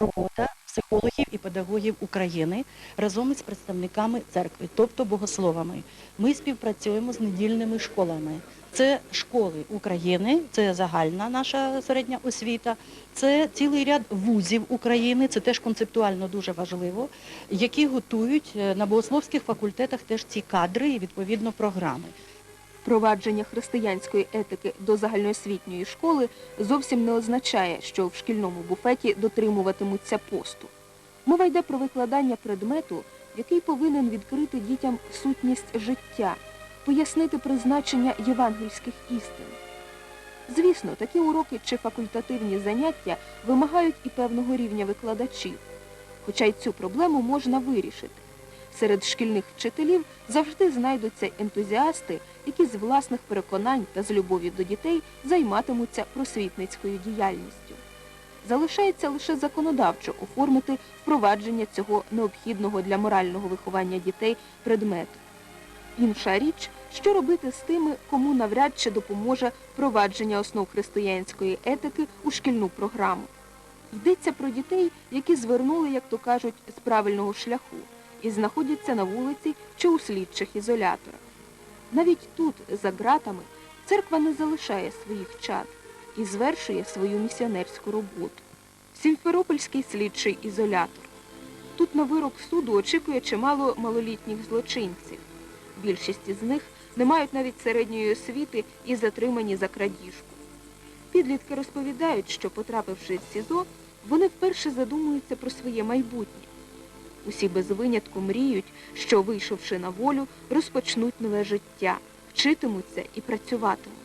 робота психологів і педагогів України разом із представниками церкви, тобто богословами. Ми співпрацюємо з недільними школами. Це школи України, це загальна наша середня освіта, це цілий ряд вузів України, це теж концептуально дуже важливо, які готують е, на богословських факультетах теж ці кадри і відповідно програми. Впровадження християнської етики до загальноосвітньої школи зовсім не означає, що в шкільному буфеті дотримуватимуться посту. Мова йде про викладання предмету, який повинен відкрити дітям сутність життя, пояснити призначення євангельських істин. Звісно, такі уроки чи факультативні заняття вимагають і певного рівня викладачів, хоча й цю проблему можна вирішити. Серед шкільних вчителів завжди знайдуться ентузіасти, які з власних переконань та з любові до дітей займатимуться просвітницькою діяльністю. Залишається лише законодавчо оформити впровадження цього необхідного для морального виховання дітей предмету. Інша річ, що робити з тими, кому навряд чи допоможе впровадження основ християнської етики у шкільну програму. Йдеться про дітей, які звернули, як то кажуть, з правильного шляху і знаходяться на вулиці чи у слідчих ізоляторах. Навіть тут, за ґратами, церква не залишає своїх чад і звершує свою місіонерську роботу. Сімферопольський слідчий ізолятор. Тут на вирок суду очікує чимало малолітніх злочинців. Більшість із них не мають навіть середньої освіти і затримані за крадіжку. Підлітки розповідають, що, потрапивши в СІЗО, вони вперше задумуються про своє майбутнє. Усі без винятку мріють, що, вийшовши на волю, розпочнуть нове життя, вчитимуться і працюватимуть.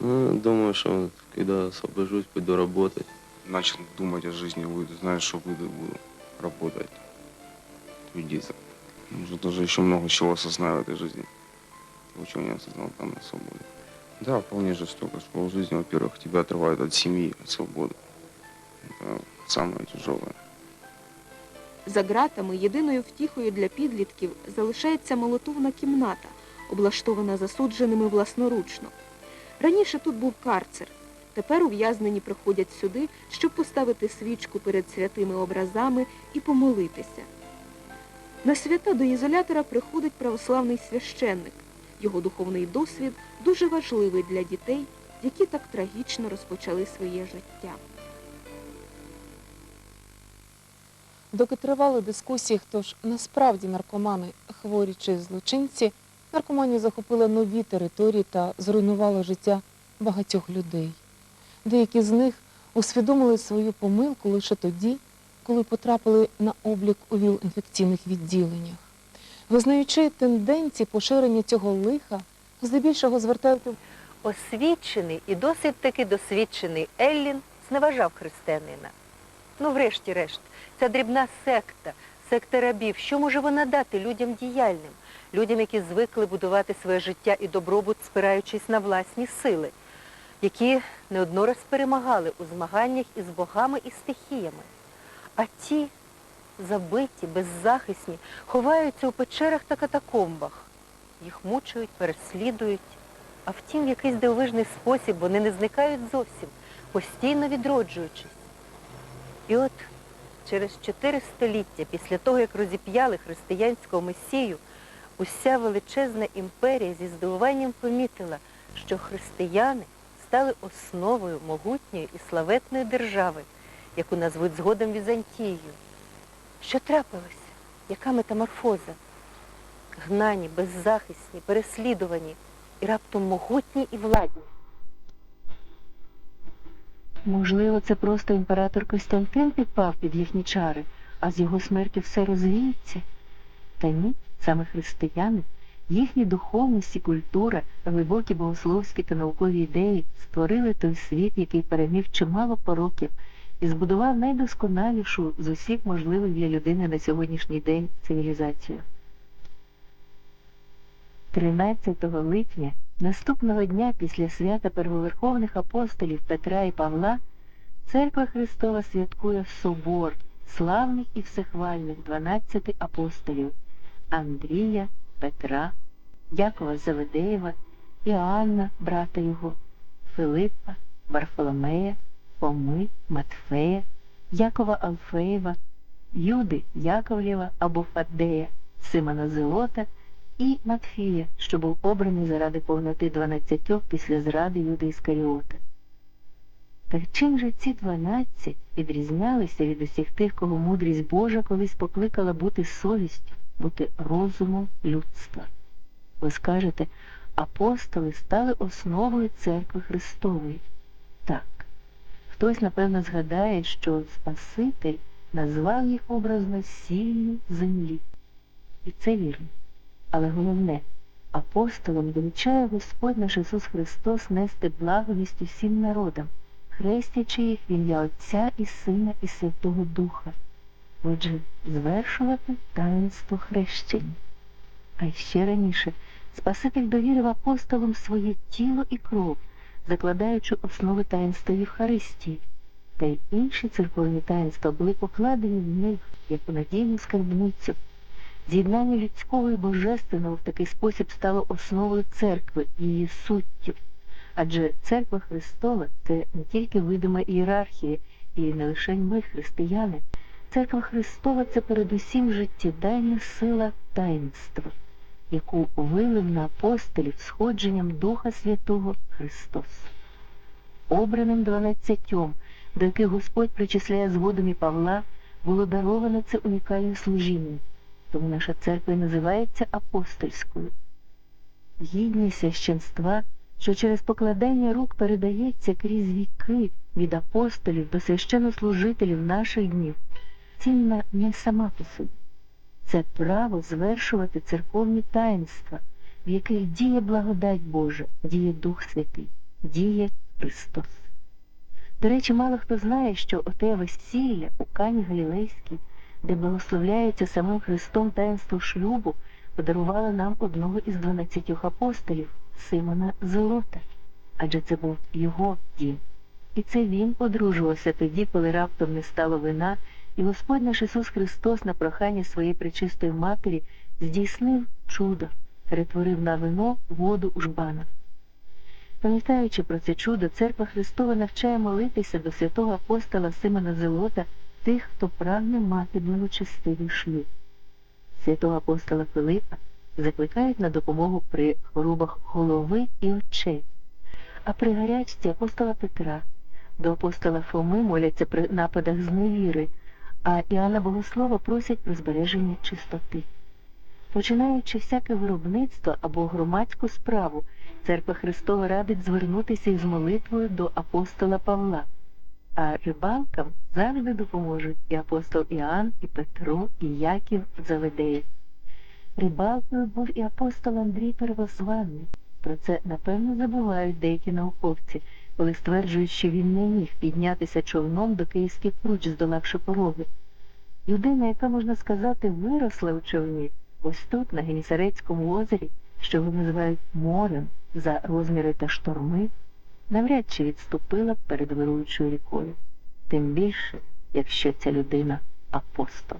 Ну, думаю, что когда освобожусь, пойду работать. начал думать о жизни, выйду, знаешь, что выйду, буду работать, трудиться. Может, даже еще много чего осознаю в этой жизни. Того, чего не осознал там на свободе. Да, вполне жестоко. Школа жизни, во-первых, тебя отрывают от семьи, от свободы. Это самое тяжелое. За ґратами єдиною втіхою для підлітків залишається молотовна кімната, облаштована засудженими власноручно. Раніше тут був карцер. Тепер ув'язнені приходять сюди, щоб поставити свічку перед святими образами і помолитися. На свята до ізолятора приходить православний священник. Його духовний досвід дуже важливий для дітей, які так трагічно розпочали своє життя. Доки тривали дискусії, хто ж насправді наркомани, хворі чи злочинці, наркоманія захопила нові території та зруйнувала життя багатьох людей. Деякі з них усвідомили свою помилку лише тоді, коли потрапили на облік у віл-інфекційних відділеннях. Визнаючи тенденції поширення цього лиха, здебільшого звертають освічений і досить таки досвідчений Еллін зневажав християнина. Ну, врешті-решт, ця дрібна секта, секта рабів, що може вона дати людям діяльним, людям, які звикли будувати своє життя і добробут, спираючись на власні сили, які не однораз перемагали у змаганнях із богами і стихіями. А ті, забиті, беззахисні, ховаються у печерах та катакомбах. Їх мучують, переслідують. А втім, в якийсь дивовижний спосіб вони не зникають зовсім, постійно відроджуючись. І от через чотири століття після того, як розіп'яли християнського месію, уся величезна імперія зі здивуванням помітила, що християни стали основою могутньої і славетної держави, яку назвуть згодом Візантією. Що трапилося? Яка метаморфоза? Гнані, беззахисні, переслідувані і раптом могутні і владні. Можливо, це просто імператор Костянтин підпав під їхні чари, а з його смертю все розвіється. Та ні, саме християни, їхні духовність і культура, глибокі богословські та наукові ідеї створили той світ, який переміг чимало пороків і збудував найдосконалішу з усіх можливих для людини на сьогоднішній день цивілізацію. 13 липня, наступного дня після свята первоверховних апостолів Петра і Павла, Церква Христова святкує собор славних і всехвальних 12 апостолів Андрія, Петра, Якова Заведеєва, Іоанна, брата його, Филиппа, Варфоломея, Фоми, Матфея, Якова Алфеєва, Юди Яковлєва або Фаддея, Симона Зелота і Матфія, що був обраний заради повноти дванадцятьох після зради Юди Іскаріота. Так чим же ці дванадцять відрізнялися від усіх тих, кого мудрість Божа колись покликала бути совістю, бути розумом людства? Ви скажете, апостоли стали основою церкви Христової. Так. Хтось, напевно, згадає, що Спаситель назвав їх образно сіллю землі. І це вірно. Але головне, апостолам доручає Господь наш Ісус Христос нести благовість усім народам, хрестячи їх в ім'я Отця і Сина і Святого Духа. Отже, звершувати таїнство хрещення. А ще раніше Спаситель довірив апостолам своє тіло і кров, закладаючи основи таїнства Євхаристії. Та й інші церковні таїнства були покладені в них, як у надійну скарбницю. З'єднання людського і божественного в такий спосіб стало основою церкви і її суттю. Адже церква Христова це не тільки видима ієрархія, і не лише ми, християни. Церква Христова це передусім життєдайна сила таїнства, яку вилив на апостолів сходженням Духа Святого Христос. Обраним дванадцятьом, до яких Господь причисляє згодом і Павла, було даровано це унікальне служіння. Тому наша церква і називається апостольською. Гідність священства, що через покладання рук передається крізь віки від апостолів до священнослужителів наших днів, цінна не сама по собі. Це право звершувати церковні таїнства, в яких діє благодать Божа, діє Дух Святий, діє Христос. До речі, мало хто знає, що оте весілля у Кані Галілейській, де благословляється самим Христом таїнство шлюбу, подарувало нам одного із дванадцятьох апостолів Симона Зелота. Адже це був його дім. І це він одружувався тоді, коли раптом не стало вина, і Господь наш Ісус Христос на прохання своєї пречистої матері здійснив чудо, перетворив на вино воду у жбанах. Пам'ятаючи про це чудо, церква Христова навчає молитися до святого апостола Симона Зелота тих, хто прагне мати благочестивий шлюб. Святого апостола Филипа закликають на допомогу при хворобах голови і очей, а при гарячці апостола Петра, до апостола Фоми моляться при нападах зневіри, а Іоанна Богослова просять про збереження чистоти. Починаючи всяке виробництво або громадську справу, Церква Христова радить звернутися із молитвою до апостола Павла, а рибалкам завжди допоможуть і апостол Іоанн, і Петро, і Яків Заведеєв. Рибалкою був і апостол Андрій Первозваний. Про це напевно забувають деякі науковці, коли стверджують, що він не міг піднятися човном до київських круч, здолавши пороги. Людина, яка, можна сказати, виросла у човні, ось тут, на Генісарецькому озері, що його називають морем за розміри та шторми, навряд чи відступила б перед вируючою рікою. Тим більше, якщо ця людина апостол.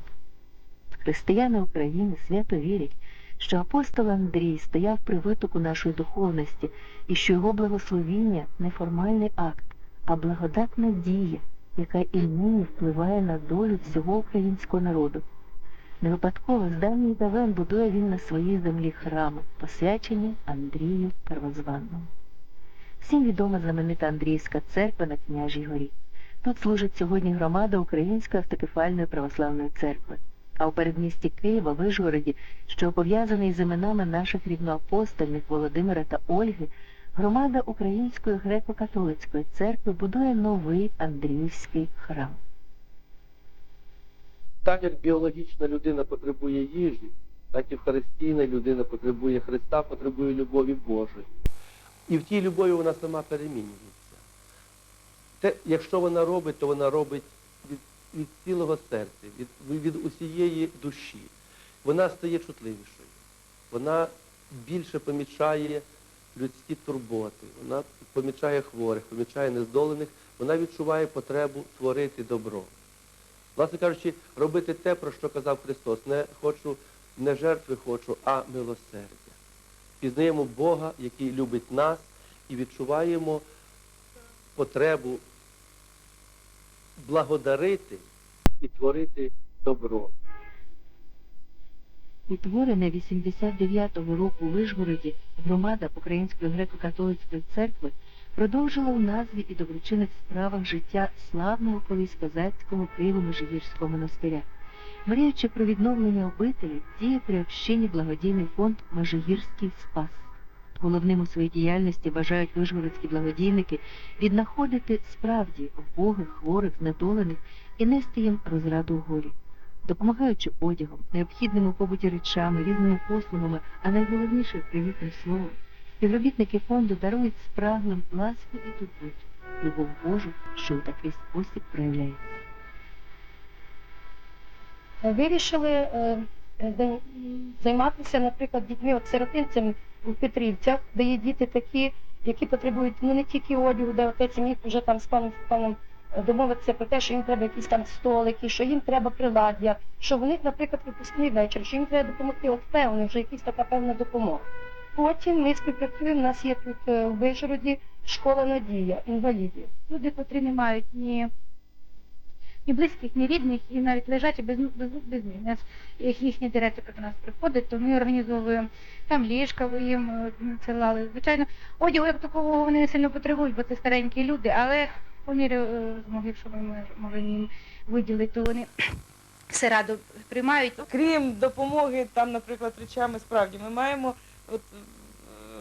Християни України свято вірять, що апостол Андрій стояв при витоку нашої духовності і що його благословіння не формальний акт, а благодатна дія, яка і нині впливає на долю всього українського народу. Не випадково з давніх давен будує він на своїй землі храми, посвячені Андрію Первозванному. Всім відома знаменита Андріївська церква на Княжій горі. Тут служить сьогодні громада Української автокефальної православної церкви. А у передмісті Києва, Вишгороді, що пов'язаний з іменами наших рівноапостольних Володимира та Ольги, громада Української греко-католицької церкви будує новий Андріївський храм. Так як біологічна людина потребує їжі, так і Евхаристійна людина потребує Христа, потребує любові Божої. І в тій любові вона сама перемінюється. Те, якщо вона робить, то вона робить від, від цілого серця, від, від усієї душі. Вона стає чутливішою. Вона більше помічає людські турботи, вона помічає хворих, помічає нездолених, вона відчуває потребу творити добро. Власне кажучи, робити те, про що казав Христос. Не хочу, не жертви хочу, а милосердя. Пізнаємо Бога, який любить нас, і відчуваємо потребу благодарити і творити добро. Утворене 89-го року у Вишгороді громада Української греко-католицької церкви продовжила у назві і доброчинних справах життя славного колись козацького Києво-Межигірського монастиря. Мріючи про відновлення обителі, діє при общині благодійний фонд Межигірський спас. Головним у своїй діяльності бажають вишгородські благодійники віднаходити справді вбогих, хворих, знедолених і нести їм розраду у горі допомагаючи одягом, необхідними у побуті речами, різними послугами, а найголовніше привітним словом, співробітники фонду дарують спраглим ласку і турботу, любов Божу, що у такий спосіб проявляється. Вирішили е, е, зай- займатися, наприклад, дітьми от сиротинцями у Петрівцях, де є діти такі, які потребують ну не тільки одягу, де отець міг вже там з паном Степаном е, домовитися про те, що їм треба якісь там столики, що їм треба приладдя, що в них, наприклад, випускний вечір, що їм треба допомогти, от певно, вже якась така певна допомога. Потім ми співпрацюємо, у нас є тут е, в Вишгороді школа Надія, інвалідів. люди, котрі не мають ні, ні близьких, ні рідних, і навіть лежачі без, без, без них. Нас, як їхній директор до нас приходить, то ми організовуємо там ліжка, ви їм е, надсилали. Звичайно, одягу як такого вони не сильно потребують, бо це старенькі люди, але по мірі е, змоги, що ми можемо їм виділити, то вони все радо приймають. Крім допомоги, там, наприклад, речами справді, ми маємо от,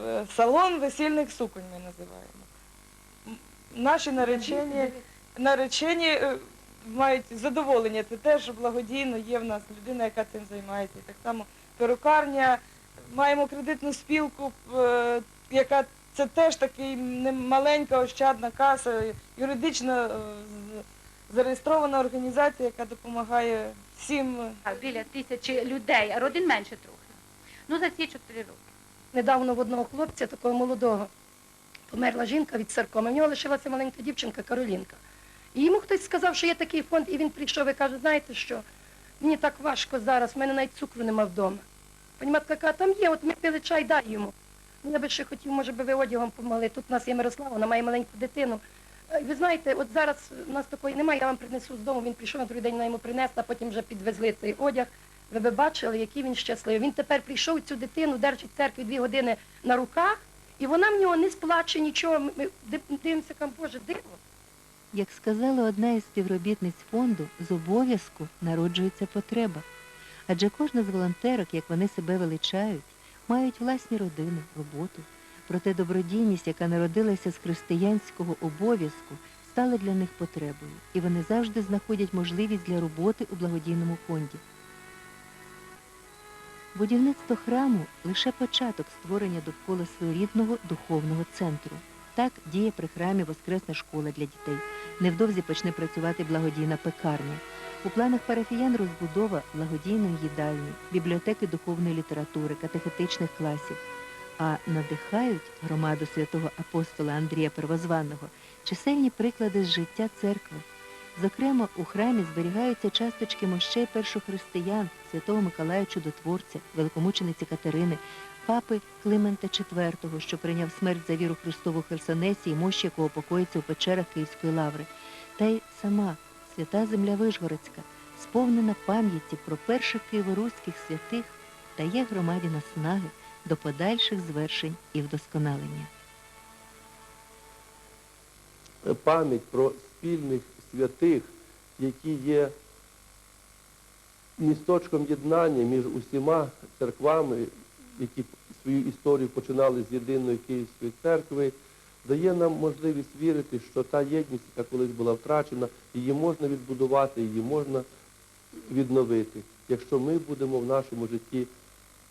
е, салон весільних суконь, ми називаємо. Наші наречені, наречені мають задоволення. Це теж благодійно, є в нас людина, яка цим займається. І так само перукарня, маємо кредитну спілку, е, яка це теж такий маленька ощадна каса, юридично е, зареєстрована організація, яка допомагає всім. Біля тисячі людей, а родин менше трохи. Ну, за ці чотири роки. Недавно в одного хлопця, такого молодого, померла жінка від саркоми. В нього лишилася маленька дівчинка Каролінка. І йому хтось сказав, що є такий фонд, і він прийшов і каже, знаєте що, мені так важко зараз, в мене навіть цукру нема вдома. Пані матка каже, там є, от ми пили чай, дай йому. Ну, я би ще хотів, може би ви одягом помогли. Тут у нас є Мирослава, вона має маленьку дитину. Е, Ви знаєте, от зараз у нас такої немає, я вам принесу з дому, він прийшов на другий день, вона йому принесла, потім вже підвезли цей одяг. Ви би бачили, який він щасливий. Він тепер прийшов цю дитину, держить в церкві дві години на руках, і вона в нього не сплаче нічого. Ми дивимося, кам, Боже, диво. Як сказала одна із співробітниць фонду, з обов'язку народжується потреба. Адже кожна з волонтерок, як вони себе величають, мають власні родини, роботу. Проте добродійність, яка народилася з християнського обов'язку, стала для них потребою, і вони завжди знаходять можливість для роботи у благодійному фонді. Будівництво храму лише початок створення довкола своєрідного духовного центру. Так діє при храмі Воскресна школа для дітей. Невдовзі почне працювати благодійна пекарня. У планах парафіян розбудова благодійної їдальні, бібліотеки духовної літератури, катехетичних класів. А надихають громаду святого апостола Андрія Первозваного чисельні приклади з життя церкви. Зокрема, у храмі зберігаються часточки мощей першохристиян, святого Миколая Чудотворця, великомучениці Катерини, папи Климента IV, що прийняв смерть за віру Христову Херсонесі і мощі якого покоїться у печерах Київської лаври. Та й сама свята земля Вишгородська, сповнена пам'яті про перших києворуських святих, дає громаді наснаги до подальших звершень і вдосконалення. пам'ять про спільних святих, які є місточком єднання між усіма церквами, які свою історію починали з єдиної Київської церкви, дає нам можливість вірити, що та єдність, яка колись була втрачена, її можна відбудувати, її можна відновити, якщо ми будемо в нашому житті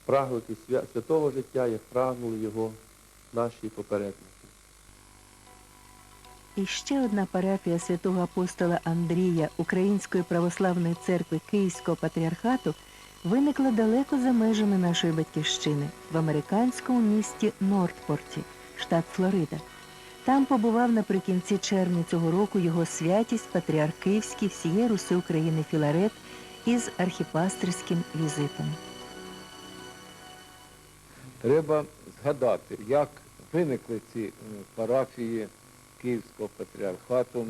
прагнути святого життя, як прагнули його наші попередники. І ще одна парафія святого апостола Андрія Української православної церкви Київського патріархату виникла далеко за межами нашої батьківщини в американському місті Нортпорті, штат Флорида. Там побував наприкінці червня цього року його святість патріарх Київський всієї Руси України Філарет із архіпастерським візитом. Треба згадати, як виникли ці парафії Київського патріархату,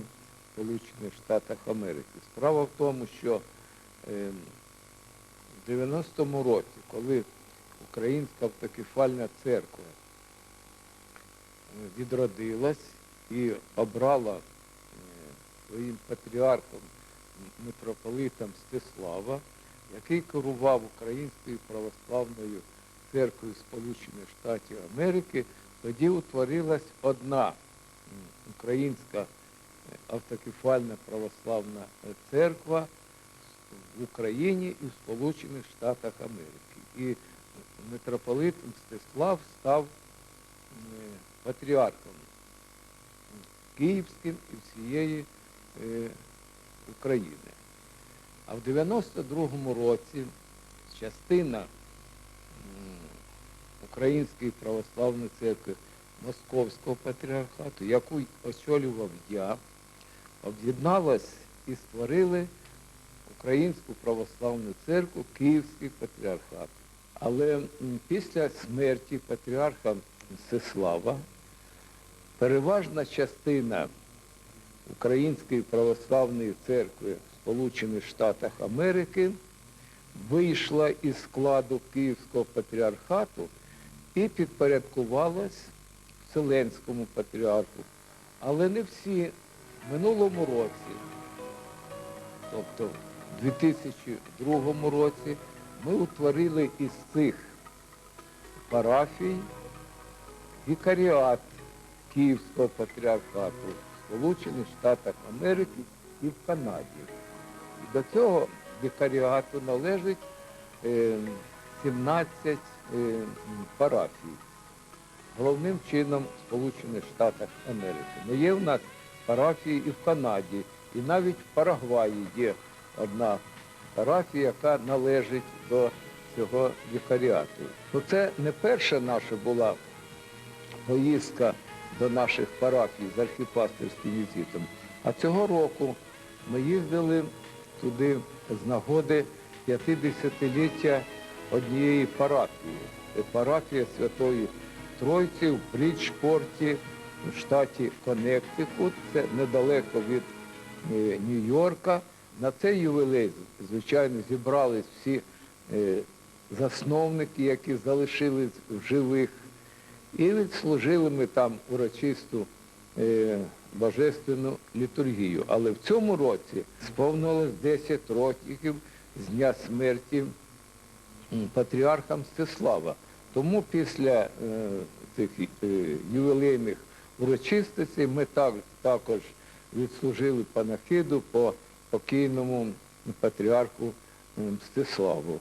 Сполучених Штатах Америки. Справа в тому, що е, в 90-му році, коли Українська автокефальна церква е, відродилась і обрала е, своїм патріархом митрополитом Стеслава, який керував Українською православною церквою Сполучених Штатів Америки, тоді утворилась одна українська е, автокефальна православна церква в Україні і в Сполучених Штатах Америки. І митрополит Мстислав став е, патріархом Київським і всієї е, України. А в 92-му році частина Української православної церкви Московського патріархату, яку очолював я, об'єдналась і створили Українську православну церкву Київський патріархат. Але після смерті патріарха Мстислава переважна частина Української православної церкви в Сполучених Штатах Америки вийшла із складу Київського патріархату і підпорядкувалась Вселенському патріарху. Але не всі. В минулому році, тобто в 2002 році, ми утворили із цих парафій вікаріат Київського патріархату в Сполучених Штатах Америки і в Канаді. І до цього вікаріату належить е, 17 е, парафій. Головним чином в Сполучених Штатах Америки. Ну є в нас парафії і в Канаді, і навіть в Парагваї є одна парафія, яка належить до цього вікаріату. Ну це не перша наша була поїздка до наших парафій з архіпастерським візитом. А цього року ми їздили туди з нагоди 50-ліття однієї парафії. Парафія Святої Тройці в Бріджпорті в штаті Коннектикут. Це недалеко від е, Нью-Йорка. На цей ювілей, звичайно, зібрались всі е, засновники, які залишились в живих. І відслужили ми там урочисту е, божественну літургію. Але в цьому році сповнилось 10 років з дня смерті патріарха Мстислава. Тому після е, цих е, ювілейних урочистостей ми так, також відслужили панахиду по покійному патріарху е, Мстиславу.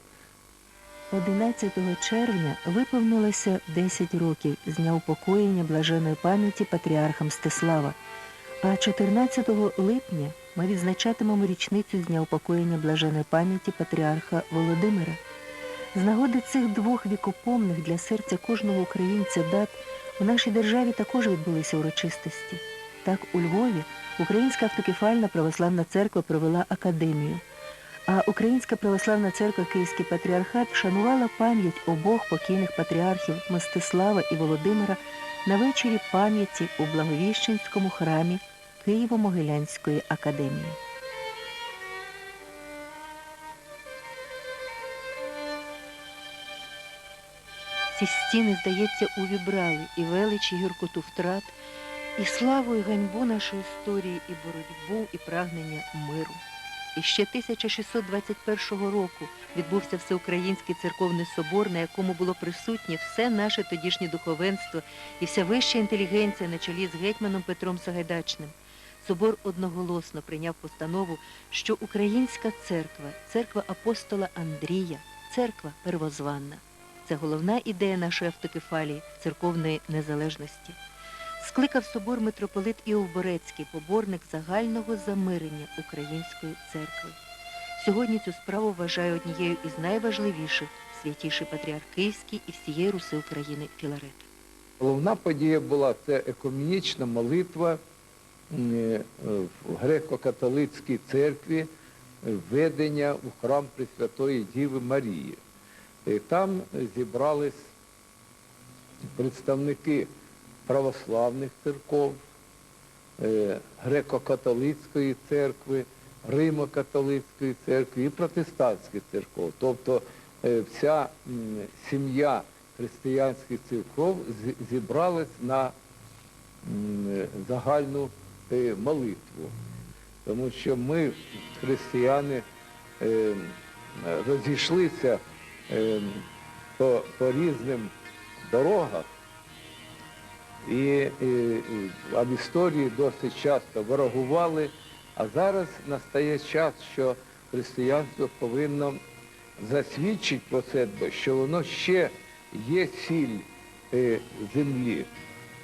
11 червня виповнилося 10 років з дня упокоєння блаженої пам'яті патріарха Мстислава, а 14 липня ми відзначатимемо річницю з дня упокоєння блаженої пам'яті патріарха Володимира. З нагоди цих двох вікопомних для серця кожного українця дат у нашій державі також відбулися урочистості. Так, у Львові Українська автокефальна православна церква провела академію. А Українська православна церква Київський патріархат вшанувала пам'ять обох покійних патріархів Мстислава і Володимира на вечорі пам'яті у Благовіщенському храмі Києво-Могилянської академії. Ці стіни, здається, увібрали і велич, і гіркоту втрат, і славу, і ганьбу нашої історії, і боротьбу, і прагнення миру. І ще 1621 року відбувся Всеукраїнський церковний собор, на якому було присутнє все наше тодішнє духовенство і вся вища інтелігенція на чолі з гетьманом Петром Сагайдачним. Собор одноголосно прийняв постанову, що українська церква, церква апостола Андрія, церква первозванна. Це головна ідея нашої автокефалії церковної незалежності. Скликав собор митрополит Іов Борецький, поборник загального замирення української церкви. Сьогодні цю справу вважає однією із найважливіших святіший патріарх Київський і всієї Руси України Філарет. Головна подія була це екумінічна молитва е, в греко-католицькій церкві введення у храм Пресвятої Діви Марії. І там зібрались представники православних церков, е, греко-католицької церкви, Римо-католицької церкви і протестантських церков. Тобто е, вся сім'я християнських церков зібралась на загальну е, молитву. Тому що ми, християни, розійшлися по, по різним дорогах, і, а в історії досить часто ворогували, а зараз настає час, що християнство повинно засвідчити про себе, що воно ще є сіль е, землі.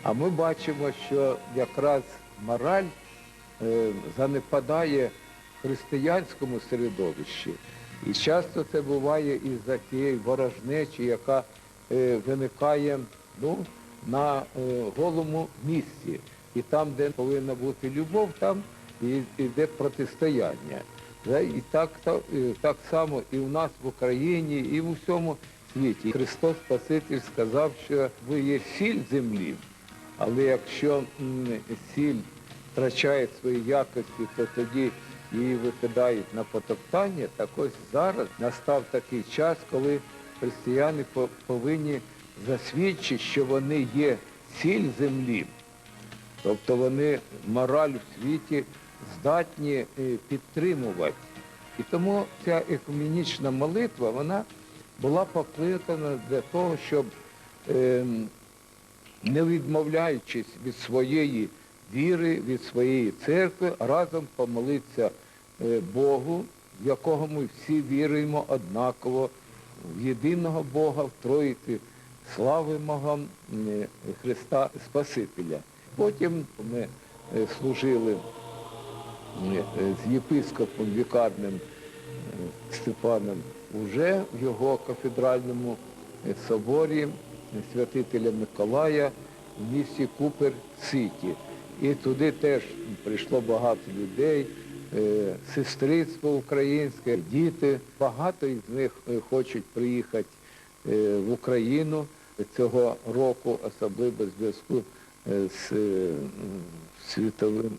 А ми бачимо, що якраз мораль е, занепадає християнському середовищі. І часто це буває із-за тієї ворожнечі, яка е, виникає ну, на е, голому місці. І там, де повинна бути любов, там і- йде протистояння. І так, та- е, так само і в нас в Україні, і в усьому світі. Христос Спаситель сказав, що ви є сіль землі, але якщо сіль втрачає свої якості, то тоді її викидають на потоптання. Так ось зараз настав такий час, коли християни повинні засвідчити, що вони є сіль землі. Тобто вони мораль в світі здатні е, підтримувати. І тому ця екумінічна молитва, вона була покликана для того, щоб ем, не відмовляючись від своєї віри, від своєї церкви, разом помолитися е, Богу, в якого ми всі віруємо однаково, в єдиного Бога, в Троїці, славимого е, Христа Спасителя. Потім ми е, служили з єпископом вікарним Степаном уже в його кафедральному соборі святителя Миколая в місті Купер Сіті. І туди теж прийшло багато людей, е, сестрицтво українське, діти. Багато із них е, хочуть приїхати е, в Україну цього року, особливо в зв'язку з світовим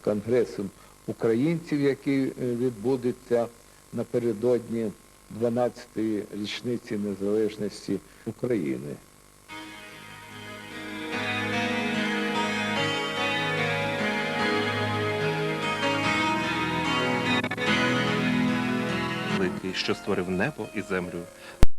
конгресом українців, який відбудеться напередодні 12-ї річниці незалежності України. Великий, що створив небо і землю,